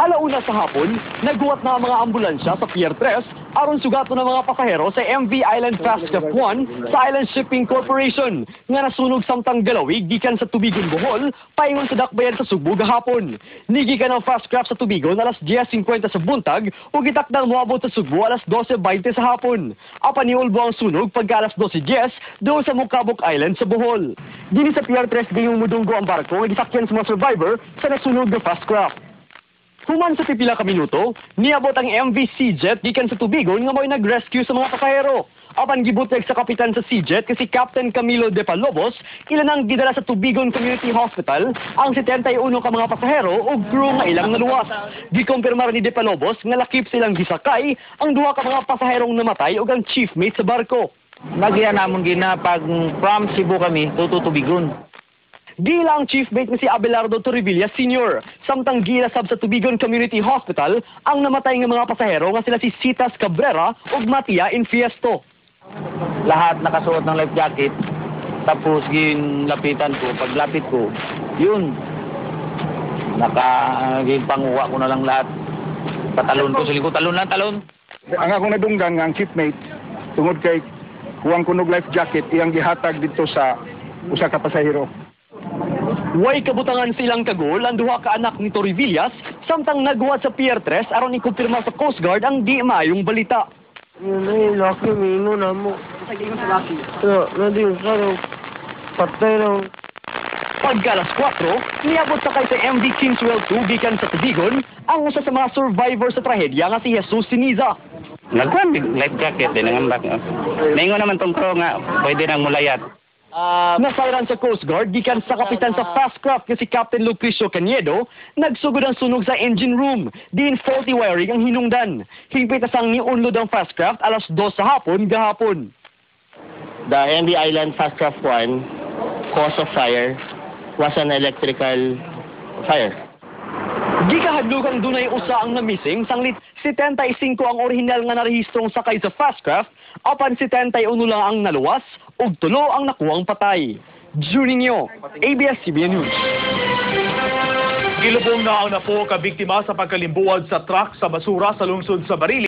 Alauna sa hapon, nagguwat na ang mga ambulansya sa Pier 3 aron sugato ng mga pasahero sa MV Island Fastcraft 1 sa Island Shipping Corporation nga nasunog samtang galawig gikan sa Tubigon Bohol paingon sa dakbayan sa Subo gahapon. Nigikan ang Fastcraft sa Tubigon alas 10.50 sa buntag ug gitakdang moabot sa Subo alas 12.20 sa hapon. Apan niulbo ang sunog pagka alas 12.10 doon sa Mukabok Island sa Bohol. Dini sa Pier 3 gayong mudunggo ang barko nga gisakyan sa mga survivor sa nasunog na Fastcraft. Human sa pipila ka minuto, niabot ang MV Seajet gikan sa tubigon nga mo'y nag-rescue sa mga pasahero. Apan gibuteg sa kapitan sa Seajet kasi Captain Camilo De Palobos, ilan ang gidala sa Tubigon Community Hospital ang 71 ka mga pasahero ug crew nga ilang naluwas. Gikumpirmar ni De Palobos nga lakip silang gisakay ang duha ka mga pasaherong namatay ug ang chief mate sa barko. Nagyan namon gina pag from Cebu kami tututubigon. Gila ang chief mate nga si Abelardo Torrevilla Sr. Samtang gila sab sa Tubigon Community Hospital ang namatay nga mga pasahero nga sila si Citas Cabrera ug Matia Infiesto. Lahat nakasuot ng life jacket. Tapos lapitan ko, paglapit ko, yun. Naka panguha ko na lang lahat. Patalon ko sa likod, talon lang, talon. ang akong nadunggan nga ang shipmate tungod kay kuwang kunog life jacket iyang gihatag dito sa usa ka pasahero. Way kabutangan silang kagol ang duha ka anak ni Torrevillas samtang naghuwat sa Pier 3 aron ikumpirma sa Coast Guard ang di maayong balita. Yun ay, laki, mino na mo. Yeah, nadi, karo, patay. Pagkalas 4, niabot sakay sa MV Kingswell 2 gikan sa Tubigon ang usa sa mga survivor sa trahedya nga si Jesus Siniza. Nagkuhan, life jacket, din ang ambak. Naingon naman tong nga, pwede nang mulayat. Nasairan sa Coast Guard gikan sa kapitan sa Fastcraft nga si Captain Lucrecio Caniedo, nagsugod ang sunog sa engine room. Din faulty wiring ang hinungdan. Hingpit asang niunlod ang Fastcraft alas 2 sa hapon gahapon. The MV Island Fastcraft 1 cause of fire was an electrical fire. Gikahadlugang dunay usa ang namising sanglit 75 ang orihinal nga narehistrong sakay sa Fastcraft apan 71 lang ang naluwas ug tulo ang nakuwang patay. Juninho, ABS-CBN News. Gilubong na ang napo ka biktima sa pagkalimbuwad sa truck sa basura sa lungsod sa Barili.